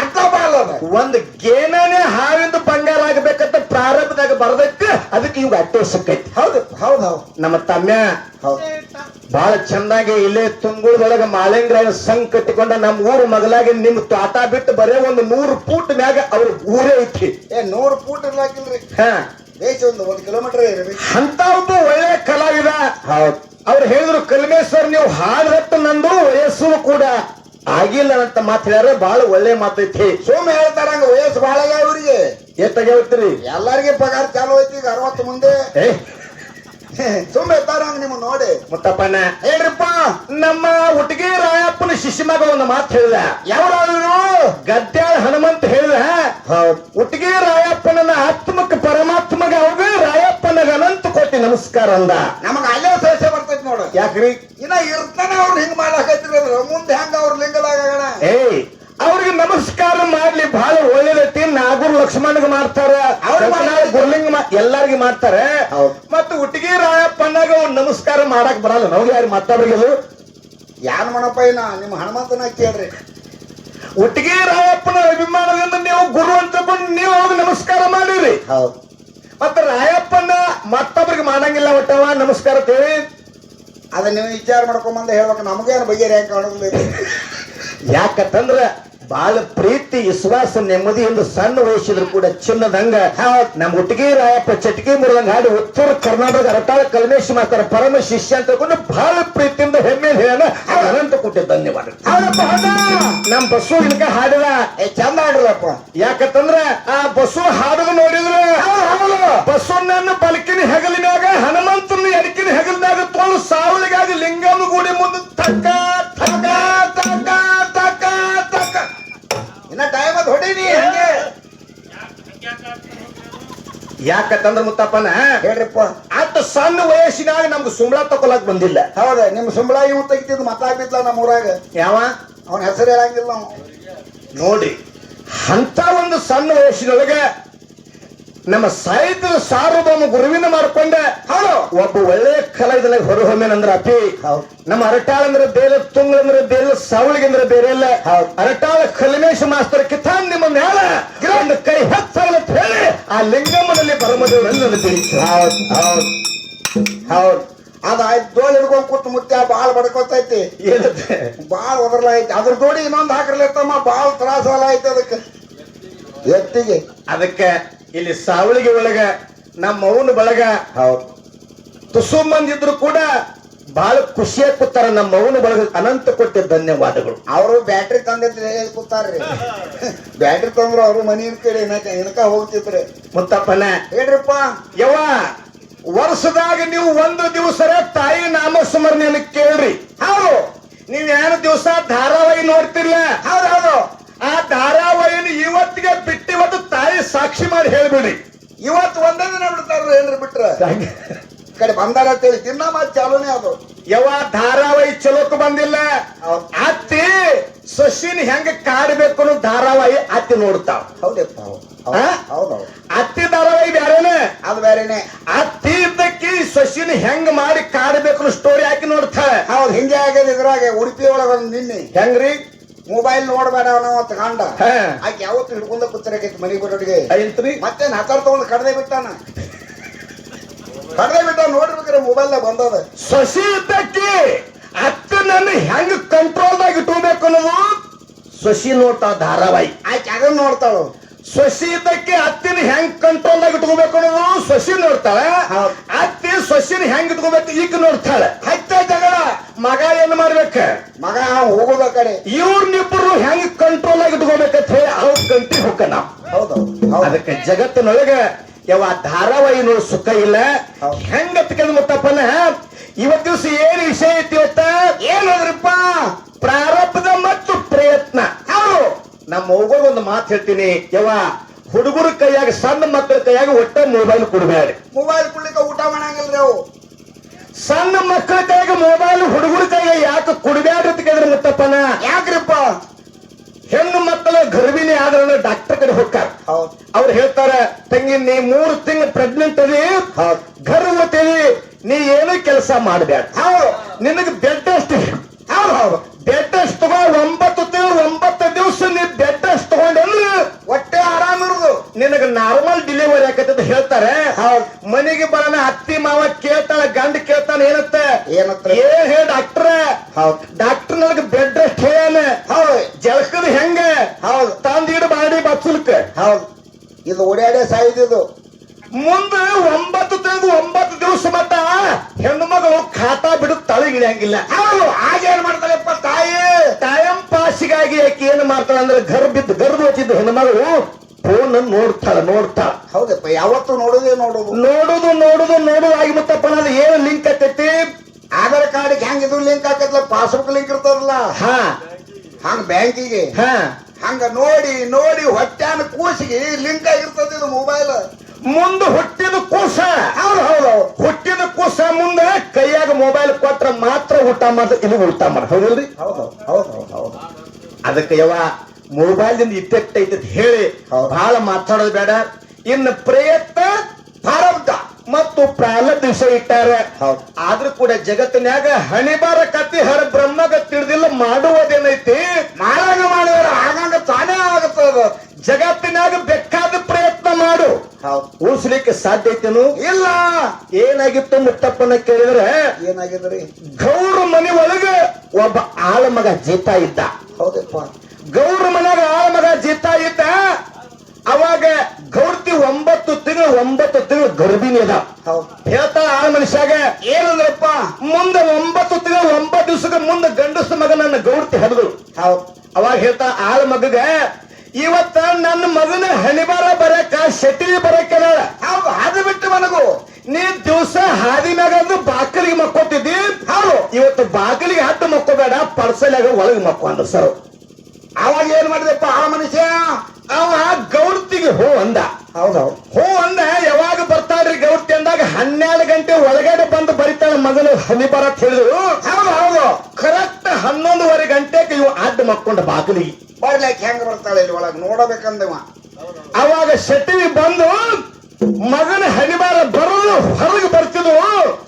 ಅರ್ಥ ಬರಲ್ಲ
ಒಂದ್ ಗೇನನೇ ಹಾವಿಂದ ಬಂಗಾರ ಆಗ್ಬೇಕಂತ ಪ್ರಾರಬ್ಧದಾಗ ಬರದೈತಿ ಅದಕ್ಕೆ ಇವ್ ಅಟ್ಟೆ ಸಿಕ್ಕೈತಿ.
ಹೌದು ಹೌದು ಹೌದು.
ನಮ್ಮ ತಮ್ಮ
ಹೌದು.
ಬಹಳ ಚಂದಾಗಿ ಇಲ್ಲೇ ತುಂಗುಳದೊಳಗ ಮಾಳಿಂಗರಾಯ ಸಂಘ ಕಟ್ಟಿಕೊಂಡ ನಮ್ಮ ಊರು ಮೊದಲಾಗಿ ನಿಮ್ ತಾತ ಬಿಟ್ಟು ಬರೇ ಒಂದು ನೂರು ಫೂಟ್ ಮ್ಯಾಗ ಅವ್ರ ಊರೇ ಐತಿ.
ಏ ನೂರು ಫೂಟ್ ಇರ್ಲಾಕಿಲ್ರಿ.
ಹಾ.
ದೇಶ ಒಂದು ಒಂದು ಕಿಲೋಮೀಟರ್ ಇರಬೇಕು.
ಅಂತ ಒಬ್ಬ ಒಳ್ಳೆ ಕಲಾವಿದ
ಹೌದು.
ಅವ್ರು ಹೇಳಿದ್ರು ಕಲ್ಮೇಶ್ವರ್ ನೀವು ಹಾಡಟ್ಟು ನಂದು ವಯಸ್ಸು ಕೂಡ ಆಗಿಲ್ಲ ಅಂತ ಮಾತು ಹೇಳ್ಯಾರ ಬಹಳ ಒಳ್ಳೆ ಮಾತೈತಿ.
ಸೋಮ ಹೇಳ್ತಾರ ಹಂಗ ವಯಸ್ಸು ಬಹಳ ಇವ್ರಿಗೆ.
ಎತ್ತಾಗ ಹೇಳ್ತೀರಿ
ಎಲ್ಲಾರ್ಗಿ ಪಗಾರ ಚಾಲು ಐತಿ ಈಗ ಅರವತ್ತು ಮುಂದೆ. ಸುಮ್ ಹೇಳ್ತಾರ ಹಂಗ ನಿಮ್ ನೋಡಿ.
ಮುತ್ತಪ್ಪನ.
ಹೇಳ್ರಿಪ್ಪ.
ನಮ್ಮ ಹುಟ್ಟಿಗೆ ರಾಯಪ್ಪನ ಶಿಷ್ಯ ಮಗ ಒಂದು ಮಾತು ಹೇಳಿದ.
ಯಾವ್ದಾದ್ರು
ಗದ್ದಾಳ ಹನುಮಂತ ಹೇಳಿದ ಹುಟ್ಟಿಗೆ ರಾಯಪ್ಪನ ಆತ್ಮಕ್ಕೆ ಪರಮಾತ್ಮಗ ಅವಾಗ ರಾಯಪ್ಪನಗ ಅನಂತ ಕೋಟಿ ನಮಸ್ಕಾರ ಅಂದ.
ನಮಗ ಅಲ್ಲೇ ಸಸ್ಯ ಬರ್ತೈತಿ ನೋಡು
ಯಾಕ್ರಿ?
ಇನ್ನ ಇರ್ತಾನ ಅವ್ರು ಹಿಂಗ್ ಮಾಡಾಕತ್ತಿರ ಮುಂದೆ ಹೆಂಗ ಅವ್ರ ಲಿಂಗಲಾಗಣ
ಏಯ್ ಅವ್ರಿಗೆ ನಮಸ್ಕಾರ ಮಾಡ್ಲಿ ಬಹಳ ಒಳ್ಳೇದೈತಿ. ನಾಗೂರ್ ಲಕ್ಷ್ಮಣಗ್ ಮಾಡ್ತಾರ. ಗುರ್ಲಿಂಗ್ ಎಲ್ಲಾರ್ಗಿ ಮಾಡ್ತಾರೆ.
ಹೌದು.
ಮತ್ತ ಉಟ್ಗಿ ರಾಯಪ್ಪನಾಗ ಒಂದ್ ನಮಸ್ಕಾರ ಮಾಡಕ್ ಬರಲ್ಲ. ನಮ್ಗೆ ಯಾರು ಮಾತಾಡ್ರಿಗೆ
ಯಾನ್ ಮಾಡಪ್ಪ ಇನ್ನ? ನಿಮ್ಮ ಹನುಮಂತನ ಕೇಳ್ರಿ.
ಒಟ್ಟಿಗೆ ರಾಯಪ್ಪನ ಅಭಿಮಾನದಿಂದ ನೀವು ಗುರು ಅಂತ ಬಂದು ನೀವು ಅವಾಗ ನಮಸ್ಕಾರ ಮಾಡಿರಿ.
ಹೌದು.
ಮತ್ತ ರಾಯಪ್ಪನ ಮತ್ತೊಬ್ರಿಗೆ ಮಾಡಂಗಿಲ್ಲ ಒಟ್ಟವ ನಮಸ್ಕಾರ ಕೇಳಿ ಹೇಳಿ
ಅದ ನೀವು ವಿಚಾರ ಮಾಡ್ಕೊಂಬಂದು ಹೇಳ್ಬೇಕು. ನಮಗೇನು ಬಗೆಹರಿ ಯಾಕೆ ಕಾಣೋದಿಲ್ಲ
ಯಾಕಂತಂದ್ರ ಬಹಳ ಪ್ರೀತಿ ವಿಶ್ವಾಸ ನೆಮ್ಮದಿ ಎಂದು ಸಣ್ಣ ವಯಸ್ಸಿದ್ರು ಕೂಡ ಚಿನ್ನದಂಗ. ನಮ್ಮ ಹುಟ್ಟಿಗೆ ರಾಯಪ್ಪ ಚಟಿಕೆ ಮುರಿದಂಗ ಹಾಡಿ ಉತ್ತರ ಕರ್ನಾಟಕ ಅರಟಾಳ ಕಲ್ಮೇಶ್ ಮಾಸ್ತರ ಪರಮ ಶಿಷ್ಯ ಅಂತ ಬಹಳ ಪ್ರೀತಿಯಿಂದ ಹೆಮ್ಮೆ ಹೇಳೋಣ ಅನಂತ ಕೊಟ್ಟೆ ಧನ್ಯವಾದ ನಮ್ಮ ಬಸ್ಸು ಇನ್ಕ ಹಾಡಿದ.
ಚಂದ ಹಾಡಿದಪ್ಪ
ಯಾಕಂತಂದ್ರ ಆ ಬಸ್ಸು ಹಾಡದ ನೋಡಿದ್ರ ಬಸ್ಸು ನನ್ನ ಬಲಕಿನ ಹೆಗಲಿನಾಗ ಹನುಮಂತನ ಎಡಕಿನ ಹೆಗಲಿನಾಗ ತೋಳು ಸಾವಳಿಗಾಗಿ ಲಿಂಗಮ್ಮ ಗುಡಿ ಮುಂದೆ ತಕ್ಕ ತಕ್ಕ ತಕ್ಕ
ಇನ್ನ ಟೈಮ್ ಅದ್ ಹೊಡೀನಿ ಹಂಗೆ.
ಯಾಕಂತಂದ್ರ ಮುತ್ತಪ್ಪನ?
ಹೇಳ್ರಿಪ್ಪ.
ಅಷ್ಟು ಸಣ್ಣ ವಯಸ್ಸಿನಾಗ ನಮ್ಗೆ ಸುಂಬಳ ತಕೊಳಕ್ ಬಂದಿಲ್ಲ.
ಹೌದ ನಿಮ್ ಸುಂಬಳ ಇವ್ ತೆಗಿತಿದ್ ಮತ್ತಾಗ್ಬಿಟ್ಲ ನಮ್ಮ ಊರಾಗ
ಯಾವ?
ಅವನ ಹೆಸರು ಹೇಳಂಗಿಲ್ಲ ನಾವು
ನೋಡಿ ಅಂತ ಒಂದು ಸಣ್ಣ ವಯಸ್ಸಿನೊಳಗೆ ನಮ್ಮ ಸಾಹಿತ್ಯದ ಸಾರ್ವಭೌಮ ಗುರುವಿನ ಮಾಡ್ಕೊಂಡೆ. ಹೌದು. ಒಬ್ಬ ಒಳ್ಳೆ ಕಲಾವಿದನಾಗ ಹೊರಹೊಮ್ಮೆನಂದ್ರ ಅಪಿ ನಮ್ಮ ಅರಟಾಳ ಅಂದ್ರೆ ಬೇರೆ ತುಂಗಳ ಅಂದ್ರೆ ಬೇರೆ ಸವಳಿಗೆ ಅಂದ್ರೆ ಬೇರೆ ಇಲ್ಲ ಅರಟಾಳ ಕಲಿಮೇಶ ಮಾಸ್ತರ್ ಕಿತಾನ್ ನಿಮ್ಮ ಮ್ಯಾಲ. ಒಂದು ಕೈ ಹತ್ತಲ್ಲ ಅಂತ ಹೇಳಿ ಆ ಲಿಂಗಮ್ಮನಲ್ಲಿ ಪರಮದೇವರಲ್ಲಿ ನನ್ನ
ಹೌದು ಹೌದು. ಹೌದು. ಅದಾಯ್ತು ದೋಳ್ ಹಿಡ್ಕೊಂಡ್ ಕೂತ್ ಮುತ್ಯ ಬಾಳ್ ಬಡ್ಕೊತೈತಿ.
ಏನಂತೆ?
ಬಾಳ್ ಒದರ್ಲ ಐತಿ ಅದ್ರ ಜೋಡಿ ಇನ್ನೊಂದ್ ಹಾಕಿರ್ಲಿತ್ತಮ್ಮ ಬಾಳ್ ತ್ರಾಸ ಐತಿ ಅದಕ್ಕೆ. ಎತ್ತಿಗೆ.
ಅದಕ್ಕೆ ಇಲ್ಲಿ ಸಾವಳಿಗೆ ಒಳಗ ನಮ್ಮ ಅವನ ಬಳಗ
ಹೌದು.
ತುಸು ಮಂದಿದ್ರು ಕೂಡ ಬಹಳ ಖುಷಿಯಾಗಿ ಕೂತಾರ ನಮ್ಮ ಅವನ ಬಳಗ ಅನಂತ ಕೊಟ್ಟೆ ಧನ್ಯವಾದಗಳು.
ಅವರು ಬ್ಯಾಟ್ರಿ ತಂದಿದ್ರೆ ಕೂತಾರ್ರಿ. ಬ್ಯಾಟ್ರಿ ತಂದ್ರು ಅವ್ರು ಮನಿ ಕೇಳಿ ಏನಕ್ಕೆ ಏನಕ ಹೋಗ್ತಿದ್ರಿ.
ಮುತ್ತಪ್ಪನ
ಹೇಳ್ರಿಪ್ಪ
ಯವ್ವ ವರ್ಷದಾಗ ನೀವು ಒಂದು ದಿವಸರ ತಾಯಿ ನಾಮಸ್ಮರಣೆಯನ್ನು ಕೇಳ್ರಿ. ಹೌದು. ನೀವ್ ಯಾರು ದಿವಸ ಧಾರಾವಾಹಿ ನೋಡ್ತಿರ್ಲ?
ಹೌದೌದು ಹೌದು.
ಆ ಧಾರಾವಾಹಿನ ಇವತ್ತಿಗೆ ಬಿಟ್ಟಿವತ್ತು ತಾಯಿ ಸಾಕ್ಷಿ ಮಾಡಿ ಹೇಳ್ಬಿಡಿ.
ಇವತ್ತು ಒಂದೇ ದಿನ ಬಿಡ್ತಾರ ಏನ್ರಿ ಬಿಟ್ರ? ಕಡೆ ಬಂದಾರ ಅಂತೇಳಿ ದಿನ ಮಾತು ಚಾಲೂನೇ ಅದು.
ಯಾವ ಧಾರಾವಾಹಿ ಚಲೋಕ್ ಬಂದಿಲ್ಲ. ಅತ್ತಿ ಸೊಸಿನ ಹೆಂಗ ಕಾಡ್ಬೇಕು ಅನ್ನೋ ಧಾರಾವಾಹಿ ಅತ್ತಿ ನೋಡ್ತಾವ
ಹೌದಪ್ಪ ಹೌದ್.
ಅತ್ತಿ ಧಾರಾವಾಹಿ ಬೇರೆನೆ
ಅದು ಬೇರೆನೆ
ಅತ್ತಿ ಇದ್ದಕ್ಕಿ ಸೊಸಿನ ಹೆಂಗ್ ಮಾಡಿ ಕಾಡ್ಬೇಕು ಅನ್ನೋ ಸ್ಟೋರಿ ಹಾಕಿ ನೋಡ್ತಾ
ಹೌದು ಹಿಂಗೆ ಆಗ್ಯದ ಇದ್ರಾಗ ಉಡುಪಿ ಒಳಗ ಒಂದ್ ನಿನ್ನೆ.
ಹೆಂಗ್ರಿ?
ಮೊಬೈಲ್ ನೋಡ್ಬೇಡ ನಾವು
ತಗೊಂಡ.
ಆಕೆ ಯಾವತ್ತು ಹಿಡ್ಕೊಂಡ ಕೂತಿರಕೈತಿ ಮನೆಗೆ ಬರೋಡಿಗೆ
ಮತ್ತೆ
ನಕರ್ ಹತ್ತಾರ ತಗೊಂಡು ಕಡ್ದೆ ಬಿಟ್ಟಾನ. ಕಡ್ದೆ ಬಿಟ್ಟ ನೋಡ್ಬೇಕ್ರೆ ಮೊಬೈಲ್ ಬಂದದ.
ಸಸಿ ಇದ್ದಕ್ಕಿ ಅತ್ತ ನನ್ನ ಹೆಂಗ್ ಕಂಟ್ರೋಲ್ದಾಗ ಇಟ್ಕೋಬೇಕು ಅನ್ನೋದು ಸಸಿ ನೋಡ್ತಾಳ ಧಾರಾವಾಹಿ.
ಆಕೆ ಅದನ್ನ ನೋಡ್ತಾಳು.
ಸಸಿ ಇದ್ದಕ್ಕೆ ಅತ್ತಿನ ಹೆಂಗ್ ಕಂಟ್ರೋಲ್ದಾಗ ಇಟ್ಕೋಬೇಕು ಅನ್ನೋದು ಸಸಿ ನೋಡ್ತಾಳ. ಅತ್ತಿ ಸೊಸಿನ ಹೆಂಗ್ ಇಟ್ಕೋಬೇಕು ಈಗ ನೋಡ್ತಾಳೆ ಹತ್ತ ಜಗಳ ಮಗ ಏನ್ ಮಾಡ್ಬೇಕ?
ಮಗ ಹೋಗೋದ ಕಡೆ.
ಇವ್ರನ್ನಿಬ್ರು ಹೆಂಗ್ ಕಂಟ್ರೋಲ್ ಆಗಿ ಇಟ್ಕೋಬೇಕಂತ ಹೇಳಿ ಅವ್ರ ಗಂಟಿ ಹೋಗ ನಾವು
ಹೌದೌದು ಹೌದು.
ಅದಕ್ಕೆ ಜಗತ್ತಿನೊಳಗ ಯಾವ ಧಾರಾವಾಹಿ ನೋಡ್ ಸುಖ ಇಲ್ಲ. ಹೆಂಗ ಕೆಲ ಮುತ್ತಪ್ಪನ? ಇವತ್ ದಿವಸ ಏನ್ ವಿಷಯ ಐತಿ ಇವತ್ತ ಏನಾದ್ರಪ್ಪ ಪ್ರಾರಬ್ಧ ಮತ್ತು ಪ್ರಯತ್ನ. ಹೌದು. ನಮ್ಮ ಹೋಗೋ ಒಂದು ಮಾತು ಹೇಳ್ತೀನಿ. ಯವ್ವ ಹುಡುಗರ ಕೈಯಾಗ ಸಣ್ಣ ಮಕ್ಕಳ ಕೈಯಾಗ ಒಟ್ಟ ಮೊಬೈಲ್ ಕೊಡಬೇಡಿ.
ಮೊಬೈಲ್ ಕೊಡ್ಲಿಕ್ಕೆ ಊಟ ಮಾಡಂಗಿಲ್ರಿ ಅವು.
ಸಣ್ಣ ಮಕ್ಕಳ ಕೈಯಾಗ ಮೊಬೈಲ್ ಹುಡುಗರ ಕೈಯಾಗ ಯಾಕೆ ಕೊಡಬೇಡ್ರಿ ಅಂತ ಕೇಳಿದ್ರೆ ಮುತ್ತಪ್ಪನ?
ಯಾಕ್ರಿಪ್ಪ?
ಹೆಣ್ಣು ಮಕ್ಕಳ ಗರ್ಭಿಣಿ ಆದ್ರೆ ಡಾಕ್ಟರ್ ಕಡೆ ಹೋಗ್ತಾರ. ಅವ್ರು ಹೇಳ್ತಾರೆ ತಂಗಿ ನೀ ಮೂರು ತಿಂಗಳು ಪ್ರೆಗ್ನೆಂಟ್ ಅದಿ. ಗರ್ಭವತಿ ನೀ ಏನು ಕೆಲಸ ಮಾಡಬೇಡ. ನಿನಗೆ ಬೆಡ್ ಅಷ್ಟೇ ಹೌದು ಹೌದು. ಬೆಡ್ ರೆಸ್ಟ್ ತಗೊಂಡು ಒಂಬತ್ತು ತಿಂಗಳು ಒಂಬತ್ತು ದಿವಸ ನೀ ಬೆಡ್ ರೆಸ್ಟ್ ತಗೊಂಡ್ರೆ
ಹೊಟ್ಟೆ ಆರಾಮ್ ಇರುದು.
ನಿನಗೆ ನಾರ್ಮಲ್ ಡಿಲಿವರಿ ಆಕತ್ತಂತ ಅಂತ ಹೇಳ್ತಾರೆ.
ಹೌದು.
ಮನೆಗೆ ಬರೋಣ ಅತ್ತಿ ಮಾವ ಕೇಳ್ತಾಳ ಗಂಡ ಕೇಳ್ತಾನ ಏನತ್ತ?
ಏನತ್ತ?
ಏನ್ ಹೇಳ ಡಾಕ್ಟ್ರ
ಹೌದು.
ಡಾಕ್ಟರ್ ನನಗೆ ಬೆಡ್ ರೆಸ್ಟ್ ಹೇಳ
ಹೌದು.
ಜಳಕದ ಹೆಂಗ?
ಹೌದು.
ತಂದಿಡ ಬಾಡಿ ಬಚ್ಚಲ್ಕ
ಹೌದು. ಇದು ಓಡಾಡೇ ಸಾಯ್ದಿದು
ಮುಂದೆ ಒಂಬತ್ತು ತಿಂಗಳು ಒಂಬತ್ತು ದಿವಸ ಮಟ್ಟ ಹೆಣ್ಣು ಮಗಳು ಖಾತಾ ಬಿಡು ತಳಗಿಳಿಯಂಗಿಲ್ಲ
ಹೌದು ಆಗ ಏನ್ ಮಾಡ್ತಾಳಪ್ಪ ತಾಯಿ?
ಟೈಮ್ ಪಾಸಿಗಾಗಿ ಆಕೆ ಏನು ಮಾಡ್ತಾಳೆ ಅಂದ್ರೆ ಗರ್ಭಿದ್ದು ಗರ್ಭ ಹಚ್ಚಿದ್ದು ಹೆಣ್ಣು ಮಗಳು ಫೋನ್ ನೋಡ್ತಾಳ ನೋಡ್ತಾ
ಹೌದಪ್ಪ ಯಾವತ್ತು ನೋಡೋದೇ ನೋಡುದು.
ನೋಡುದು ನೋಡುದು ನೋಡುದಾಗಿ ಮತ್ತಪ್ಪ ನಾನು ಏನು ಲಿಂಕ್ ಆಕೈತಿ
ಆಧಾರ್ ಕಾರ್ಡ್ ಹೆಂಗ್ ಇದು ಲಿಂಕ್ ಆಕೈತಲ್ಲ ಪಾಸ್ಬುಕ್ ಲಿಂಕ್ ಇರ್ತದಲ್ಲ?
ಹಾ.
ಹಂಗ ಬ್ಯಾಂಕಿಗೆ.
ಹಾ.
ಹಂಗ ನೋಡಿ ನೋಡಿ ಹೊಟ್ಟೆ ಕೂಸಿಗೆ ಲಿಂಕ್ ಆಗಿರ್ತದ ಇದು ಮೊಬೈಲ್
ಮುಂದ ಹುಟ್ಟಿದ ಕೂಸ.
ಹೌದು ಹೌದು
ಹುಟ್ಟಿದ ಕೂಸ ಮುಂದ ಕೈಯಾಗ ಮೊಬೈಲ್ ಕೊಟ್ರ ಮಾತ್ರ ಊಟ ಮಾಡ ಇಲ್ಲಿ ಊಟ ಮಾಡ ಹೌದಲ್ರಿ?
ಹೌದು ಹೌದು ಹೌದು
ಅದಕ್ಕೆ ಯಾವ ಮೊಬೈಲ್ ಇಫೆಕ್ಟ್ ಐತಿ ಹೇಳಿ. ಬಹಳ ಮಾತಾಡೋದು ಬೇಡ. ಇನ್ನು ಪ್ರಯತ್ನ ಪ್ರಾರಬ್ಧ ಮತ್ತು ಪ್ರಾಲ ವಿಷಯ ಇಟ್ಟಾರ.
ಹೌದು.
ಆದ್ರೂ ಕೂಡ ಜಗತ್ತಿನ್ಯಾಗ ಹಣಿಬಾರ ಕತ್ತಿ ಹರ ಬ್ರಹ್ಮಗ ತಿಳಿದಿಲ್ಲ ಮಾಡುವುದೇನೈತಿ?
ಮಾಡಾಗ ಮಾಡಿದ್ರೆ ಆಗಂಗ ತಾನೇ ಆಗುತ್ತದ.
ಜಗತ್ತಿನಾಗ ಬೇಕಾದ ಪ್ರಯತ್ನ ಮಾಡು. ಉಳಿಸ್ಲಿಕ್ಕೆ ಸಾಧ್ಯ ಐತೇನು?
ಇಲ್ಲ.
ಏನಾಗಿತ್ತು ಮುತ್ತಪ್ಪನ ಕೇಳಿದ್ರೆ
ಏನಾಗಿದ್ರಿ?
ಗೌರ ಮನೆ ಒಳಗ ಒಬ್ಬ ಆಳ ಮಗ ಜೀತ ಇದ್ದ.
ಹೌದಪ್ಪ.
ಗೌರ ಮನೆಯಾಗ ಆಳ ಮಗ ಜೀತ ಇದ್ದ. ಅವಾಗ ಗೌರ್ತಿ ಒಂಬತ್ತು ತಿಂಗಳು ಒಂಬತ್ತು ತಿಂಗಳು ಗರ್ಭಿಣಿ ಅದ.
ಹೌದು.
ಆ ಆಳ ಮನುಷ್ಯಾಗ
ಏನಂದ್ರಪ್ಪ?
ಮುಂದೆ ಒಂಬತ್ತು ತಿಂಗಳು ಒಂಬತ್ತು ದಿವಸಕ್ಕೆ ಮುಂದೆ ಗಂಡಸ ಮಗ ನನ್ನ ಗೌರ್ತಿ ಹರಿದು
ಹೌದು.
ಅವಾಗ ಹೇಳ್ತಾ ಆಳ ಮಗಗ ಇವತ್ತ ನನ್ನ ಹೆಣಿಬಾರ ಬರಕ ಶೆಟ್ಟಿ ಬರಕ
ಹೌದು ಅದು ಬಿಟ್ಟು ಮನಗು
ನೀ ದಿವಸ ಹಾದಿ ಮ್ಯಾಗ ಅಂದ್ರೆ ಬಾಕಲಿಗೆ ಮಕ್ಕೋತಿದ್ದಿ? ಹೌದು. ಇವತ್ತು ಬಾಕಲಿಗೆ ಹತ್ತು ಮಕ್ಕೋಬೇಡ ಪರ್ಸಲ್ಯಾಗ ಒಳಗೆ ಮಕ್ಕೋ ಸರ ಸರ್.
ಅವಾಗ ಏನ್ ಮಾಡಿದಪ್ಪ ಆ ಮನುಷ್ಯ?
ಅವ ಗೌರ್ತಿಗೆ ಹೋ ಅಂದ.
ಹೌದೌದು
ಹೋ ಅಂದ ಯಾವಾಗ ಬರ್ತಾಳ್ರಿ ಗೌರ್ತಿ ಅಂದಾಗ ಹನ್ನೆರಡು ಗಂಟೆ ಒಳಗಡೆ ಬಂದು ಬರಿತಾಳೆ ಮಗನು ಹನಿಬಾರ ಅಂತ ಹೇಳಿದ್ರು.
ಹೌದು ಹೌದು.
ಕರೆಕ್ಟ್ ಹನ್ನೊಂದುವರೆ ಗಂಟೆಗೆ ಇವು ಅಡ್ಡ ಮಕ್ಕೊಂಡ ಬಾಕಲಿಗೆ
ಬರ್ಲಿಕ್ಕೆ ಹೆಂಗ್ ಬರ್ತಾಳೆ ಇಲ್ಲಿ ಒಳಗ್? ನೋಡಬೇಕಂದವ.
ಅವಾಗ ಶೆಟ್ಟಿವಿ ಬಂದು ಮಗನ ಹನಿಬಾರ ಬರೋದು ಹೊರಗೆ ಬರ್ತಿದ್ವು.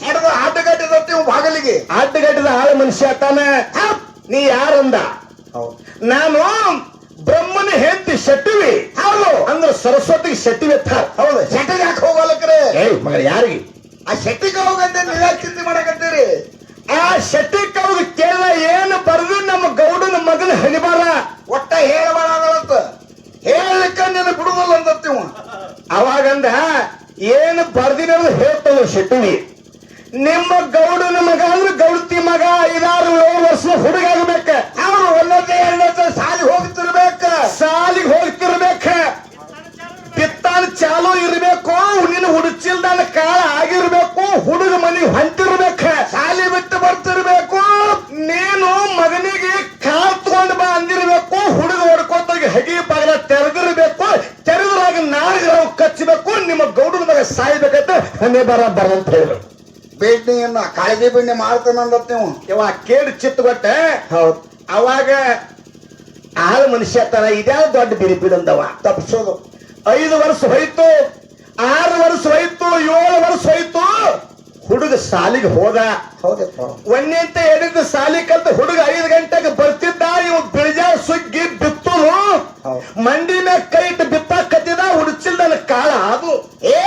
ಹಿಡಿದು ಅಡ್ಡಗಟ್ಟಿದ ಬಾಗಲಿಗೆ.
ಅಡ್ಡಗಟ್ಟಿದ ಆಳ ಮನುಷ್ಯ ತಾನೆ. ನೀ ಯಾರಂದ? ನಾನು ಬ್ರಹ್ಮನ ಹೆಂಡತಿ ಶೆಟ್ಟಿವಿ.
ಹೌದು.
ಅಂದ್ರೆ ಸರಸ್ವತಿಗೆ ಶೆಟ್ಟಿವಿ ಅಂತ.
ಹೌದು. ಶೆಟ್ಟಿಗೆ ಯಾಕೆ ಹೋಗಲಕ್ರೆ
ಏಯ್ ಮಗ ಯಾರಿಗೆ?
ಆ ಶೆಟ್ಟಿ ಹೋಗಂತೆ ನೀವ್ ಯಾಕೆ ಚಿಂತೆ ಮಾಡಕತ್ತೀರಿ?
ಆ ಶೆಟ್ಟಿ ಕವ್ದು ಕೇಳ ಏನು ಬರೆದು ನಮ್ಮ ಗೌಡನ ಮಗನ ಹನಿಬಾರ
ಒಟ್ಟ ಹೇಳಬಾರದಂತ ಹೇಳಲಿಕ್ಕ ನಿನ್ನ ಬಿಡುದಲ್ಲ ಅಂತೀವ
ಅವಾಗಂದ, ಏನು ಬರ್ದಿನ ಹೇಳ್ತವ ಶೆಟ್ಟಿ ನಿಮ್ಮ ಗೌಡನ ಮಗ ಅಂದ್ರೆ ಗೌಡತಿ ಮಗ ಐದಾರು ಏಳು ವರ್ಷ ಹುಡುಗ ಆಗ್ಬೇಕ.
ಅವ್ರು ಒಂದೊಂದೇ ಎರಡನೇ ಸಾಲಿ ಹೋಗ್ತಿರ್ಬೇಕ.
ಸಾಲಿಗೆ ಹೋಗ್ತಿರ್ಬೇಕ. ಪಿತ್ತಾನ ಚಾಲು ಇರ್ಬೇಕು, ನಿನ್ನ ಹುಡುಚಿಲ್ದಾನ ಕಾಳ ಆಗಿರ್ಬೇಕು, ಹುಡುಗ ಮನೆಗೆ ಹೊಂಟಿರ್ಬೇಕ
ಸಾಲಿ ಬಿಟ್ಟು ಬರ್ತಿರ್ಬೇಕು
ನೀನು ಮಗನಿಗೆ ಕಾಲ್ ತಗೊಂಡ್ ಬಾ ಅಂದಿರ್ಬೇಕು ಹುಡುಗ ಹೊಡ್ಕೋತಾಗ ಹಗಿ ಬಾಗಿಲ ತೆರೆದಿರ್ಬೇಕು ತೆರೆದ್ರಾಗ ನಾಲ್ಕು ನಾವು ಕಚ್ಚಬೇಕು ನಿಮ್ಮ ಗೌಡನ ಮಗ ಸಾಯ್ಬೇಕಂತ ಹನ್ನೆ ಬರ ಬರಂತ ಹೇಳಿದ್ರು.
ಬೇಡ್ನಿಯನ್ನ ಕಾಳಜಿ ಬಿಣ್ಣೆ ಮಾಡ್ತಾನಂದತ್ ನೀವು.
ಇವಾಗ ಕೇಳಿ ಚಿತ್ತಗೊಟ್ಟ?
ಹೌದು.
ಅವಾಗ ಆಳ ಮನುಷ್ಯ ತರ ಇದ್ಯಾವ ದೊಡ್ಡ ಬಿರಿ ಬಿಡಂದವ?
ತಪ್ಪಿಸೋದು
ಐದು ವರ್ಷ ಹೋಯ್ತು ಆರು ವರ್ಷ ಹೋಯ್ತು ಏಳು ವರ್ಷ ಹೋಯ್ತು ಹುಡುಗ ಸಾಲಿಗೆ ಹೋದ.
ಹೌದಪ್ಪ.
ಒಂದೇ ಅಂತ ಹೇಳಿದ ಸಾಲಿ ಕಲ್ತ ಹುಡುಗ ಐದು ಗಂಟೆಗೆ ಬರ್ತಿದ್ದ ಇವ್ ಬಿಳಿಜಾ ಸುಗ್ಗಿ
ಬಿತ್ತು.
ಮಂಡಿ ಮ್ಯಾಗ ಕೈ ಇಟ್ಟು ಬಿತ್ತಾಕತ್ತಿದ ಹುಡುಚಿಲ್ದ ಕಾಳ ಅದು
ಏ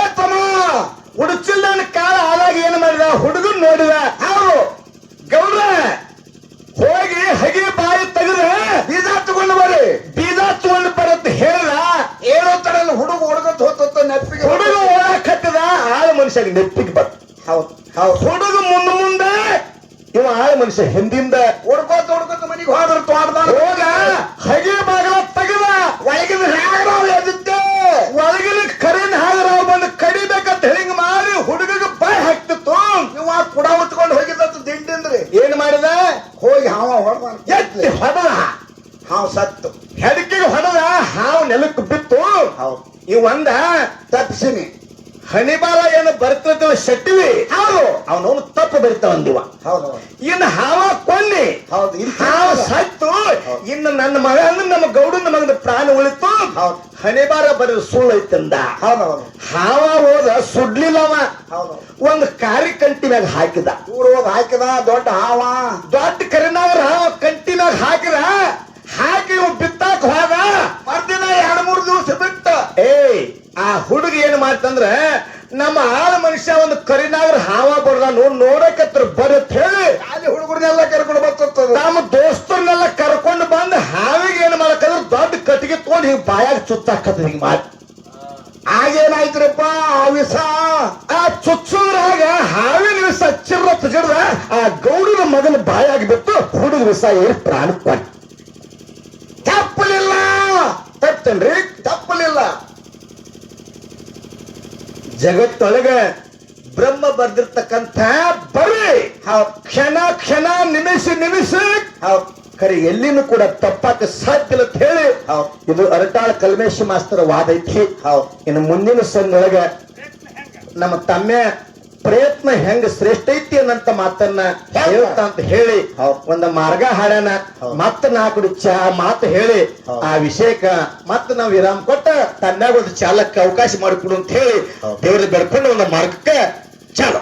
ತಮ್ಮ
ಕಾಲ ಆದಾಗ ಏನ್ ಮಾಡಿದ? ಹುಡುಗನ್ ನೋಡಿದ. ಹೌದು ಗೌರ ಹೋಗಿ ಹಗಿ ಬಾಯಿ ತೆಗೆದ
ಬೀಜ ತಗೊಂಡು ಬರ್ರಿ.
ಬೀಜ ತಗೊಂಡು ಬರತ್ ಹೇಳ
ಏನೋ ತರ ಹುಡುಗ ಹುಡುಗತ್ ಹೋತ ನೆಪ್ಪಿಗೆ
ಹುಡುಗ ಓಡಾಕತ್ತಿದ ಆಳ ಮನುಷ್ಯಗೆ ನೆಪ್ಪಿಗೆ ಬರ್ತ
ಹೌದು ಹೌದು.
ಹುಡುಗ ಮುಂದ ಮುಂದೆ ಇವ ಆಳ ಮನುಷ್ಯ ಹಿಂದಿಂದ.
ಹುಡ್ಕೋತ ಹುಡ್ಕೋತ ಮನಿಗೆ ಹೋದ್ರ ತೋಟದ
ಹೋಗ ಹಗೆ ಬಾಗಲ ತೆಗೆದ.
ಒಳಗಿನ ಹ್ಯಾಗ ನಾವು ಎದ್ದಿದ್ದೆ
ಒಳಗಿನ ಕರಿನ ಹಾಗೆ ನಾವು ಬಂದು ಕಡಿಬೇಕಂತ ಹಿಂಗ್ ಮಾಡಿ ಹುಡುಗಗೆ ಬಾಯ್ ಹಾಕ್ತಿತ್ತು
ಇವ ಕುಡ ಉತ್ಕೊಂಡು ಹೋಗಿದ್ದ ದಿಂಡಿಂದ್ರಿ
ಏನ್ ಮಾಡಿದ
ಹೋಗಿ ಹಾವ ಹೊಡೆದ
ಎತ್ತಿ ಹೊಡೆದ
ಹಾವ್ ಸತ್ತು
ಹೆಡಕಿಗೆ ಹೊಡೆದ ಹಾವು ನೆಲಕ್ಕೆ ಬಿತ್ತು
ಹೌದು
ಇವ್ ಒಂದ
ತಪ್ಪಿಸಿನಿ
ಹಣಿಬಾರ ಏನು ಬರ್ತಿದ್ದವ ಶೆಟ್ಟಿವಿ ಹೌದು. ಅವನವನು ತಪ್ಪು ಬರಿತಾವ ಅಂದಿವ
ಹೌದು
ಇನ್ನು ಹಾವ ಕೊಲ್ಲಿ.
ಹೌದು
ಹಾವು ಸತ್ತು. ಇನ್ನು ನನ್ನ ಮಗ ಅಂದ್ರೆ ನಮ್ಮ ಗೌಡನ ಮಗನ ಪ್ರಾಣ ಉಳಿತು.
ಹೌದು.
ಹಣಿಬಾರ ಬರೀ ಸುಳ್ಳು ಐತಂದ.
ಹೌದು ಹೌದು.
ಹಾವ ಹೋದ ಸುಡ್ಲಿಲ್ಲವ
ಹೌದು.
ಒಂದು ಕಾರಿ ಕಂಟಿ ಮ್ಯಾಗ ಹಾಕಿದ.
ಊರ ಹೋಗಿ ಹಾಕಿದ ದೊಡ್ಡ ಹಾವ.
ದೊಡ್ಡ ಕರಿನವ್ರ ಹಾವ ಕಂಟಿ ಮ್ಯಾಗ ಹಾಕಿದ ಹಾಕಿ ಇವ್ ಬಿತ್ತಾಕ ಹೋದ
ಮರ್ದಿನ ಎರಡ್ ಮೂರ್ ದಿವಸ ಬಿಟ್ಟ
ಏಯ್ ಆ ಹುಡುಗ ನಮ್ಮ ಆಳ ಮನುಷ್ಯ ಒಂದು ಕರಿನಾಗ್ರ ಹಾವ ಬಡ್ದ ನೋಡ್ ನೋಡಕತ್ರ ಬರತ್ ಹೇಳಿ
ಅಲ್ಲಿ ಹುಡುಗರನ್ನೆಲ್ಲ ಕರ್ಕೊಂಡು ಬರ್ತದ
ನಮ್ಮ ದೋಸ್ತರನ್ನೆಲ್ಲ ಕರ್ಕೊಂಡು ಬಂದು ಹಾವಿಗೆ ಏನ್ ಮಾಡಕಂದ್ರ ದೊಡ್ಡ ಕಟ್ಟಿಗೆ ತಗೊಂಡು ಹಿಂಗ್ ಬಾಯಾಗ ಚುಚ್ಚಾಕತ್ರ ಹಿಂಗ್ ಮಾತು.
ಆಗೇನಾಯ್ತ್ರಪ್ಪ ಆ ವಿಷ?
ಆ ಚುಚ್ಚುದ್ರಾಗ ಹಾವಿನ ವಿಷ ಚಿರ್ರ ಚಿಡ್ದ ಆ ಗೌಡನ ಮಗನ ಬಾಯಾಗಿ ಬಿತ್ತು ಹುಡುಗ ವಿಷ ಏರಿ ಪ್ರಾಣ ಕೊಟ್ಟ.
ತಪ್ಪಲಿಲ್ಲ
ತಪ್ಪೇನ್ರಿ
ತಪ್ಪಲಿಲ್ಲ
ಜಗತ್ತೊಳಗ ಬ್ರಹ್ಮ ಬರ್ದಿರ್ತಕ್ಕಂಥ ಬರಿ,
ಆ
ಕ್ಷಣ ಕ್ಷಣ ನಿಮಿಷ ನಿಮಿಷ,
ಆ
ಕರೆ ಎಲ್ಲಿನೂ ಕೂಡ ತಪ್ಪಾಕ ಸಾಧ್ಯ ಅಂತ ಹೇಳಿ ಇದು ಅರಟಾಳ ಕಲ್ಮೇಶ ಮಾಸ್ತರ ವಾದ ಐತಿ. ಇನ್ನು ಮುಂದಿನ ಸೊನ್ನೊಳಗ ನಮ್ಮ ತಮ್ಮ ಪ್ರಯತ್ನ ಹೆಂಗ ಶ್ರೇಷ್ಠ ಐತಿ ಅನ್ನಂತ ಮಾತನ್ನ ಹೇಳ್ತಾ ಅಂತ ಹೇಳಿ. ಒಂದ ಮಾರ್ಗ ಹಾಡ್ಯಾನ.
ಹೌದ್.
ಮತ್ತ ನಾಲ್ಕು ಚಾ ಮಾತು ಹೇಳಿ. ಆ ವಿಷಯಕ್ಕ ಮತ್ತ ನಾವ್ ವಿರಾಮ ಕೊಟ್ಟ ತನ್ನಾಗ ಒಂದು ಚಾಲಕ್ಕೆ ಅವಕಾಶ ಮಾಡಿಕೊಡು ಅಂತ ಹೇಳಿ. ದೇವ್ರ ಬೆಡ್ಕೊಂಡು ಒಂದು ಮಾರ್ಗಕ್ಕೆ ಚಾಲ.